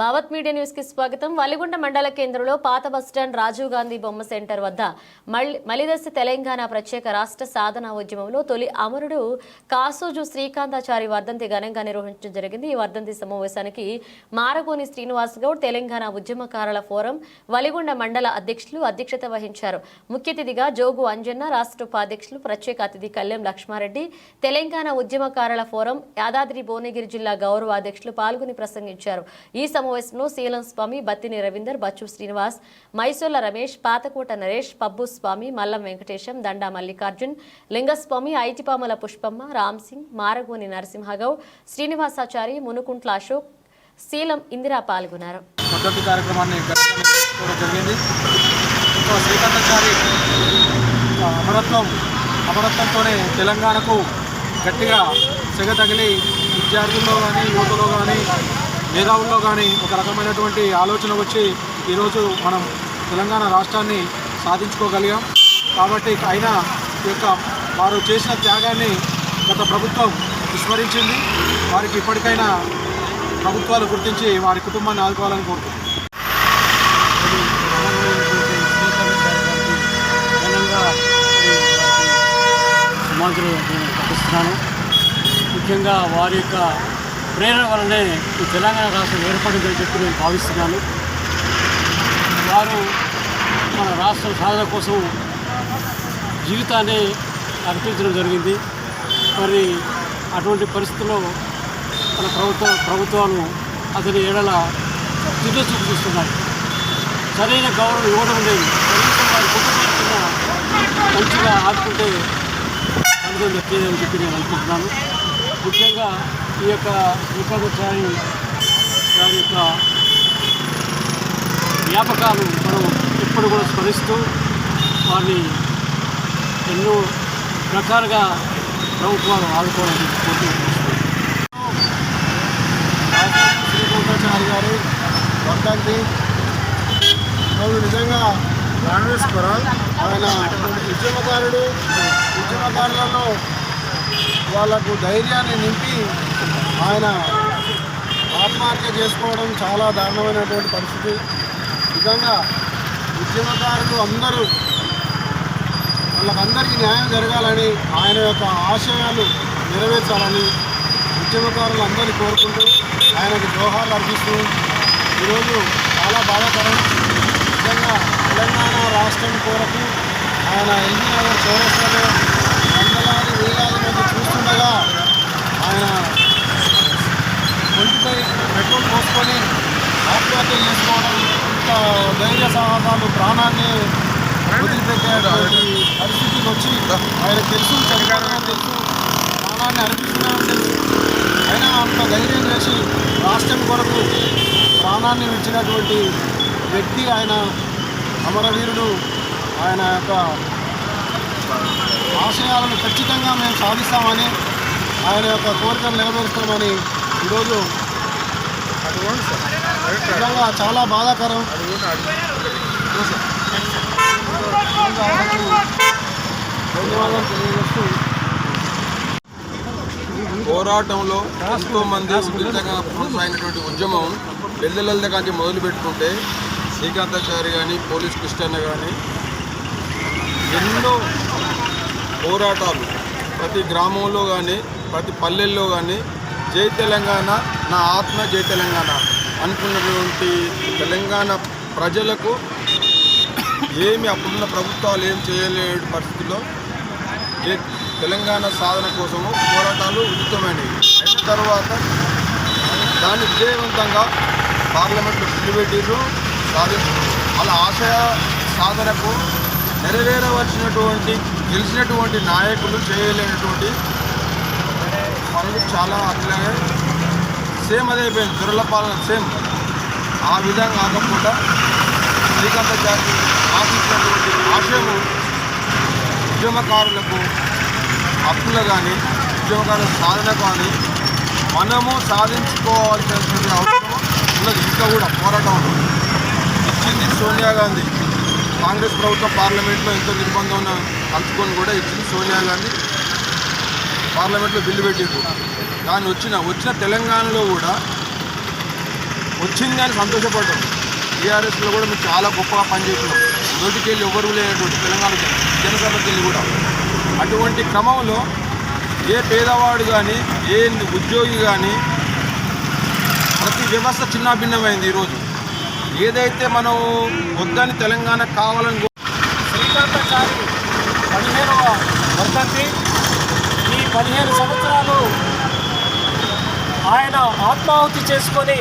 Bhavat media న్యూస్కి స్వాగతం. వలిగొండ మండల కేంద్రంలో పాత బస్టాండ్ రాజీవ్ గాంధీ బొమ్మ సెంటర్ వద్ద మలిదశ తెలంగాణ ప్రత్యేక రాష్ట్ర సాధన ఉద్యమంలో తొలి అమరుడు కాసోజు శ్రీకాంతాచారి వర్ధంతి ఘనంగా నిర్వహించడం జరిగింది. ఈ వర్ధంతి సమావేశానికి మారగోని శ్రీనివాస్ గౌడ్ తెలంగాణ ఉద్యమకారుల ఫోరం వలిగొండ మండల అధ్యక్షులు అధ్యక్షత వహించారు. ముఖ్య అతిథిగా జోగు అంజన్న రాష్ట్ర ఉపాధ్యక్షులు ప్రత్యేక అతిథి కళ్యాణ్ లక్ష్మారెడ్డి తెలంగాణ ఉద్యమకారుల ఫోరం యాదాద్రి భువనగిరి జిల్లా గౌరవ అధ్యక్షులు పాల్గొని ప్రసంగించారు. ఈ సమావేశంలో శీలం స్వామి బత్తిని రవీందర్ బచ్చు శ్రీనివాస్ మైసూర్ల రమేష్ పాతకోట నరేష్ పబ్బు స్వామి మల్లం వెంకటేశం దండా మల్లికార్జున్ లింగస్వామి ఐటిపామల పుష్పమ్మ రామ్ సింగ్ మారగోని నరసింహగౌడ్ శ్రీనివాసాచారి మునుకుంట్ల అశోక్ శీలం ఇందిరా పాల్గొన్నారు. మద్దతు కార్యక్రమాన్ని జరిగింది. శ్రీకాంతాచారి అమరత్వం అమరత్వంతోనే తెలంగాణకు గట్టిగా సెగ తగిలి విద్యార్థుల్లో కానీ యువతలో కానీ మేధావుల్లో కానీ ఒక రకమైనటువంటి ఆలోచన వచ్చి ఈరోజు మనం తెలంగాణ రాష్ట్రాన్ని సాధించుకోగలిగాం. కాబట్టి అయినా ఈ యొక్క వారు చేసిన త్యాగాన్ని గత ప్రభుత్వం విస్మరించింది. వారికి ఇప్పటికైనా ప్రభుత్వాలు గుర్తించి వారి కుటుంబాన్ని ఆదుకోవాలని కోరుతున్నాం ఘనంగా సమాజంలో నేను పంపిస్తున్నాను ముఖ్యంగా వారి యొక్క ప్రేరణ వల్లనే ఈ తెలంగాణ రాష్ట్రం ఏర్పడిందని చెప్పి నేను భావిస్తున్నాను. వారు మన రాష్ట్ర సాధన కోసం జీవితాన్ని అర్పించడం జరిగింది. మరి అటువంటి పరిస్థితుల్లో మన ప్రభుత్వ ప్రభుత్వాలు అతని ఏడల చిన్న చూపిస్తున్నాయి సరైన గౌరవం ఇవ్వడం లేదు. కనీసం వారి కుటుంబానికి మంచిగా ఆడుకుంటే ఫలితం అని చెప్పి నేను అనుకుంటున్నాను. ముఖ్యంగా ఈ యొక్క శ్రీకాంతాచారి గారి యొక్క జ్ఞాపకాలు మనం ఎప్పుడు కూడా స్మరిస్తూ వారిని ఎన్నో రకాలుగా ప్రభుత్వాలు ఆదుకోవాలని కోరుకుంటున్నాను శ్రీకాంతాచారి గారు వర్ధంతి రోజు నిజంగా ఆయన ఉద్యమకారుడు ఉద్యమకారులలో వాళ్ళకు ధైర్యాన్ని నింపి ఆయన ఆత్మహత్య చేసుకోవడం చాలా దారుణమైనటువంటి పరిస్థితి. నిజంగా ఉద్యమకారులు అందరూ వాళ్ళకందరికీ న్యాయం జరగాలని ఆయన యొక్క ఆశయాలు నెరవేర్చాలని ఉద్యమకారులు అందరినీ కోరుకుంటూ ఆయనకు జోహార్లు అర్పిస్తూ ఈరోజు చాలా బాధాకరం. నిజంగా తెలంగాణ రాష్ట్రం కొరకు ఆయన ఎల్బీ నగర్ చౌరస్తాలో చూస్తుండగా ఆయన ఒంటిపై పెట్రోల్ పోసుకొని ఆత్మహత్య చేసుకోవడం ఇంత ధైర్య సాహసాలు ప్రాణాన్ని వదిలిపెట్టేటువంటి పరిస్థితికి వచ్చి ఆయన తెలుసు చనిపోవడం తెలుసు ప్రాణాన్ని అర్పిస్తున్నామని తెలుసు. అయినా అంత ధైర్యం చేసి రాష్ట్రం కొరకు ప్రాణాన్ని విడిచినటువంటి వ్యక్తి ఆయన అమరవీరుడు. ఆయన యొక్క ఆశయాలను ఖచ్చితంగా మేము సాధిస్తామని ఆయన యొక్క కోరికను నెరవేరుస్తామని ఈరోజు నిజంగా చాలా బాధాకరం. ధన్యవాదాలు తెలియజేస్తూ పోరాటంలో ఎంతో మంది ఉధృతంగా కొనసాగినటువంటి ఉద్యమం వెల్లెల్లల కాంచి మొదలు పెట్టుకుంటే శ్రీకాంతాచారి కానీ పోలీస్ కృష్ణన్న కానీ ఎన్నో పోరాటాలు. ప్రతి గ్రామంలో కానీ ప్రతి పల్లెల్లో కానీ జై తెలంగాణ నా ఆత్మ జై తెలంగాణ అనుకున్నటువంటి తెలంగాణ ప్రజలకు ఏమి అప్పుడున్న ప్రభుత్వాలు ఏం చేయలేని పరిస్థితిలో ఏ తెలంగాణ సాధన కోసము పోరాటాలు ఉచితమైనవి. అయిన తర్వాత దాన్ని విజయవంతంగా పార్లమెంట్లో బిల్లు సాధి వాళ్ళ ఆశయ సాధనకు నెరవేరవలసినటువంటి గెలిచినటువంటి నాయకులు చేయలేనటువంటి పనులు చాలా అట్లాగే సేమ్ అదైపోయింది అయిపోయింది. దొరల పాలన సేమ్. ఆ విధంగా కాకుండా శ్రీకాంతాచారి ఆశించినటువంటి ఆశయము ఉద్యమకారులకు హక్కులు కానీ ఉద్యమకారుల సాధన కానీ మనము సాధించుకోవాల్సినటువంటి అవసరం ఉన్నది. ఇంకా కూడా పోరాటం ఇచ్చింది సోనియా గాంధీ. కాంగ్రెస్ ప్రభుత్వం పార్లమెంట్లో ఎంతో నిర్బంధం కలుసుకొని కూడా ఇచ్చింది సోనియా గాంధీ. పార్లమెంట్లో బిల్లు పెట్టిండ్రు దాన్ని వచ్చిన వచ్చిన తెలంగాణలో కూడా వచ్చింది అని సంతోషపడ్డాం. టీఆర్ఎస్లో కూడా మేము చాలా గొప్పగా పనిచేస్తున్నాం. నోటికి వెళ్ళి ఎవరు లేనటువంటి తెలంగాణ జన- జనసభకి వెళ్ళి కూడా. అటువంటి క్రమంలో ఏ పేదవాడు కానీ ఏ ఉద్యోగి కానీ ప్రతి వ్యవస్థ చిన్నాభిన్నమైంది ఈరోజు. ఏదైతే మనం వద్దని తెలంగాణ కావాలని కో- శ్రీకాంతాచారి పదిహేనవ వర్ధంతి ఈ పదిహేను సంవత్సరాలు ఆయన ఆత్మాహుతి చేసుకొని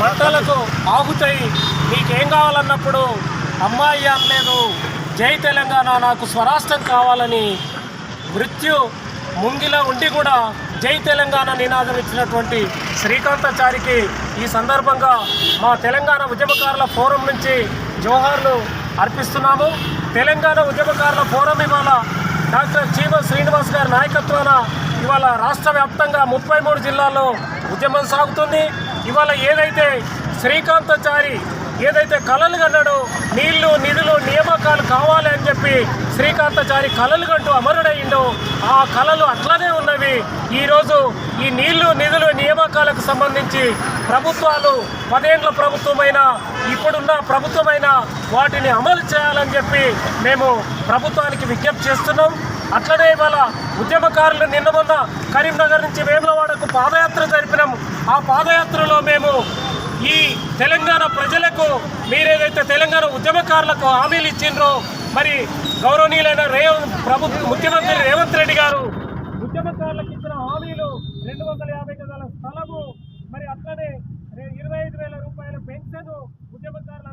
మంటలకు ఆగుతాయి నీకేం కావాలన్నప్పుడు అమ్మాయి అనలేదు జై తెలంగాణ నాకు స్వరాష్ట్రం కావాలని మృత్యు ముంగిలో ఉండి కూడా జై తెలంగాణ నినాదం ఇచ్చినటువంటి శ్రీకాంతాచారికి ఈ సందర్భంగా మా తెలంగాణ ఉద్యమకారుల ఫోరం నుంచి జోహార్లు అర్పిస్తున్నాము. తెలంగాణ ఉద్యమకారుల ఫోరం ఇవాళ డాక్టర్ చీమ శ్రీనివాస్ గారి నాయకత్వాన ఇవాళ రాష్ట్ర వ్యాప్తంగా ముప్పై మూడు జిల్లాల్లో ఉద్యమం సాగుతుంది. ఇవాళ ఏదైతే శ్రీకాంతాచారి ఏదైతే కళలు కన్నాడో నీళ్ళు నిధులు నియామకాలు కావాలి అని చెప్పి శ్రీకాంతచారి కళలు కంటూ అమరుడయ్యిండో ఆ కళలు అట్లనే ఉన్నవి. ఈరోజు ఈ నీళ్ళు నిధులు నియామకాలకు సంబంధించి ప్రభుత్వాలు పదేండ్ల ప్రభుత్వమైన ఇప్పుడున్న ప్రభుత్వమైన వాటిని అమలు చేయాలని చెప్పి మేము ప్రభుత్వానికి విజ్ఞప్తి చేస్తున్నాం. అట్లనే ఇవాళ ఉద్యమకారులు నిన్న మొన్న కరీంనగర్ నుంచి వేములవాడకు పాదయాత్ర జరిపినాం. ఆ పాదయాత్రలో మేము ఈ తెలంగాణ ప్రజలకు మీరేదైతే తెలంగాణ ఉద్యమకారులకు హామీలు ఇచ్చిండ్రో మరి గౌరవనీయులైన రేవంత్ ప్రభు ముఖ్యమంత్రి రేవంత్ రెడ్డి గారు ఉద్యమకారులకు ఇచ్చిన హామీలు రెండు వందల యాభై గదాల స్థలము మరి అట్లనే ఇరవై ఐదు వేల రూపాయల పెన్షన్ ఉద్యమకారులు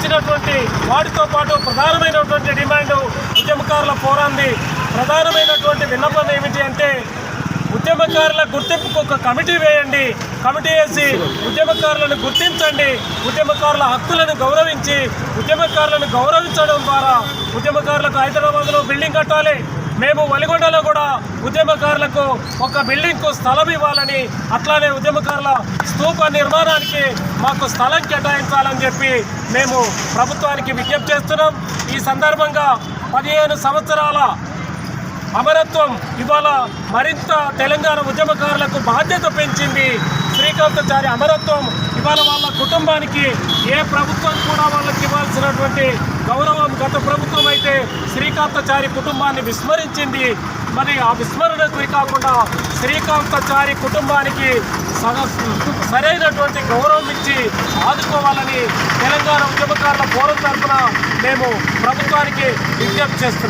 ఇచ్చినటువంటి వాటితో పాటు ప్రధానమైనటువంటి డిమాండ్ ఉద్యమకారుల పోరాంది ప్రధానమైనటువంటి విన్నపం ఏమిటి అంటే ఉద్యమకారుల గుర్తింపుకు ఒక కమిటీ వేయండి. కమిటీ వేసి ఉద్యమకారులను గుర్తించండి. ఉద్యమకారుల హక్కులను గౌరవించి ఉద్యమకారులను గౌరవించడం ద్వారా ఉద్యమకారులకు హైదరాబాద్లో బిల్డింగ్ కట్టాలి. మేము వలిగొండలో కూడా ఉద్యమకారులకు ఒక బిల్డింగ్కు స్థలం ఇవ్వాలని అట్లానే ఉద్యమకారుల స్తూప నిర్మాణానికి మాకు స్థలం కేటాయించాలని చెప్పి మేము ప్రభుత్వానికి విజ్ఞప్తి చేస్తున్నాం. ఈ సందర్భంగా పదిహేను సంవత్సరాల అమరత్వం ఇవాళ మరింత తెలంగాణ ఉద్యమకారులకు బాధ్యత పెంచింది. శ్రీకాంతాచారి అమరత్వం ఇవాళ వాళ్ళ కుటుంబానికి ఏ ప్రభుత్వం కూడా వాళ్ళకి ఇవ్వాల్సినటువంటి గౌరవం గత ప్రభుత్వం అయితే శ్రీకాంతచారి కుటుంబాన్ని విస్మరించింది. మరి ఆ విస్మరణ గురి కాకుండా శ్రీకాంతచారి కుటుంబానికి సరైనటువంటి గౌరవం ఇచ్చి ఆదుకోవాలని తెలంగాణ ఉద్యమకారుల ఫోరం తరఫున మేము ప్రభుత్వానికి విజ్ఞప్తి చేస్తున్నాం.